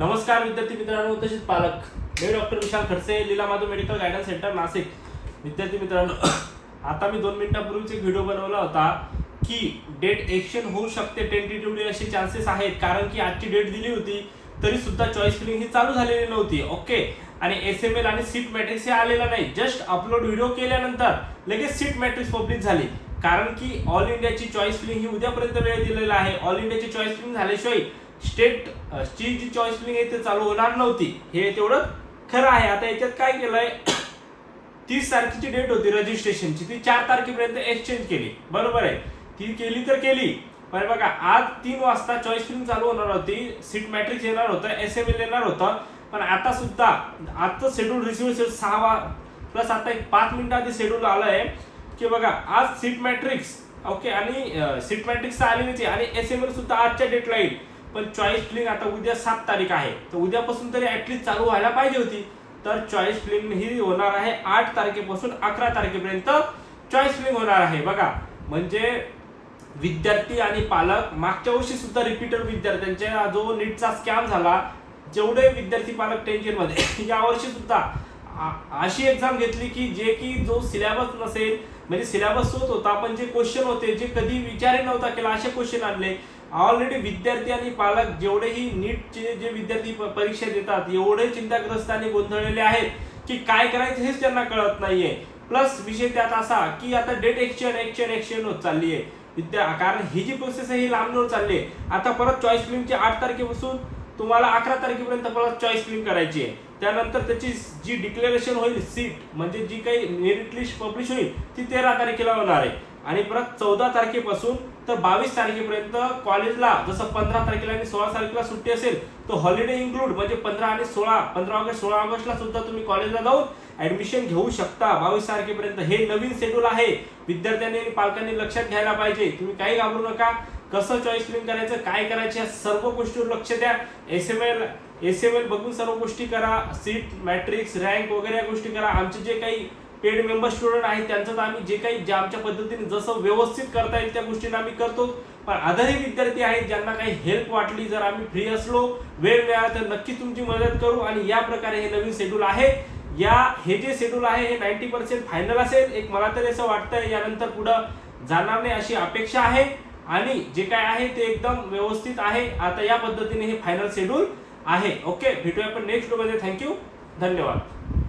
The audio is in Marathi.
नमस्कार विद्यार्थी मित्रांनो तसेच पालक. मी doctor Vishal Khadse Leela Madhav medical guidance centre Nashik. विद्यार्थी मित्रांनो आता मी दोन मिनिटापूर्वीच एक व्हिडिओ बनवला होता की डेट एक्शन होऊ शकते टेंटेटिव्हली असे चान्सेस आहेत. कारण की आजची डेट दिली होती तरी सुद्धा चॉईस फिलिंग ही चालू झालेली नव्हती. ओके? आणि एस एम एल आणि सीट मॅट्रिक्स हे आलेला नाही. जस्ट अपलोड व्हिडिओ केल्यानंतर लगेच सीट मॅट्रिक्स पब्लिक झाली. कारण की ऑल इंडियाची चॉईस फिलिंग ही उद्यापर्यंत वेळ दिलेला आहे. ऑल इंडियाची चॉईस फिलिंग झाल्याशिवाय स्टेट ची जी चॉईस फिलिंग आहे ते चालू होणार नव्हती. हे तेवढं खरं आहे. आता याच्यात काय केलंय? तीस तारखेची डेट होती रजिस्ट्रेशनची ती चार तारखेपर्यंत एक्सचेंज केली. बरोबर आहे. ती केली तर केली. पण बघा आज तीन वाजता चॉईस फिल्म चालू होणार होती. सीट मॅट्रिक्स येणार होतं. एस एम एल येणार होतं. पण आता सुद्धा आजचं शेड्यूल रिसिव्ह सहा वा प्लस आता एक पाच मिनिटं आधी शेड्यूल आहे की बघा आज सीट मॅट्रिक्स ओके आणि सीट मॅट्रिक्स आली आहे आणि एस एम एल सुद्धा आजच्या डेटला येईल. पण चॉईस फिलिंग आता उद्या सात तारीख आहे. तर उद्यापासून तरी ॲटलीस्ट चालू व्हायला पाहिजे होती. तर चॉईस फिलिंग ही होणार आहे आठ तारखेपासून अकरा तारखेपर्यंत चॉईस फिलिंग होणार आहे. बघा म्हणजे विद्यार्थी आणि पालक मागच्या वर्षी सुद्धा रिपीटर विद्यार्थ्यांच्या जो नीटचा स्कॅम झाला जेवढे विद्यार्थी पालक टेन्शनमध्ये यावर्षी सुद्धा अशी एक्झाम घेतली की जे की जो सिलेबस नसेल म्हणजे सिलेबस होत होता पण जे क्वेश्चन होते जे कधी विचारही नव्हता केला असे क्वेश्चन आणले. ऑलरेडी विद्यार्थी आणि पालक जेवढेही नीटचे जे विद्यार्थी परीक्षा देतात एवढे चिंताग्रस्त आणि गोंधळलेले आहेत की काय करायचं हेच त्यांना कळत नाहीये. प्लस विषय त्यात असा की आता डेट एक्सचेंज एक्सचेंज एक्सचेंज होत चालली आहे विद्या कारण ही जी प्रोसेस आहे ही लांबणीवर चालली आहे आता परत चॉईस फिल्मची आठ तारखेपासून तुम्हाला अकरा तारखेपर्यंत परत चॉईस फिलिंग करायची आहे. त्यानंतर त्याची जी डिक्लेरेशन होईल सीट म्हणजे जी काही मेरिट लिस्ट पब्लिश होईल ती तेरा तारखेला होणार आहे. आणि परत चौदा तारखेपासून तर बावीस तारखेपर्यंत कॉलेजला जसं पंधरा तारखेला आणि सोळा तारखेला सुट्टी असेल तो हॉलिडे इन्क्लूड म्हणजे पंधरा आणि सोळा पंधरा ऑगस्ट सोळा ऑगस्टला सुद्धा तुम्ही कॉलेजला जाऊन ऍडमिशन घेऊ शकता. बावीस तारखेपर्यंत हे नवीन शेड्यूल आहे. विद्यार्थ्यांनी आणि पालकांनी लक्षात घ्यायला पाहिजे. तुम्ही काही घाबरू नका. कसं चॉईस फिलिंग करायचं काय करायचं या सर्व गोष्टीवर लक्ष द्या. S M L S M L बघून सर्व गोष्टी करा. सीट मॅट्रिक्स रँक वगैरे या गोष्टी करा. आमचे जे काही पेड मेंबर स्टुडंट आहेत त्यांचं तर आम्ही जे काही जे आमच्या पद्धतीने जसं व्यवस्थित करता येईल त्या गोष्टीनं आम्ही करतो. पण आधारी विद्यार्थी आहेत ज्यांना काही हेल्प वाटली जर आम्ही फ्री असलो वेळ मिळाला तर नक्की तुमची मदत करू. आणि या प्रकारे हे नवीन शेड्यूल आहे. या हे जे शेड्यूल आहे हे नाईन्टी पर्सेंट फायनल असेल. एक मला तरी असं वाटतंय यानंतर पुढं जाणार नाही अशी अपेक्षा आहे. आणि जे काय आहे ते एकदम व्यवस्थित आहे. आता या पद्धतीने हे फायनल शेड्यूल आहे. ओके भेटूया आपण नेक्स्ट व्हिडिओमध्ये थँक्यू धन्यवाद.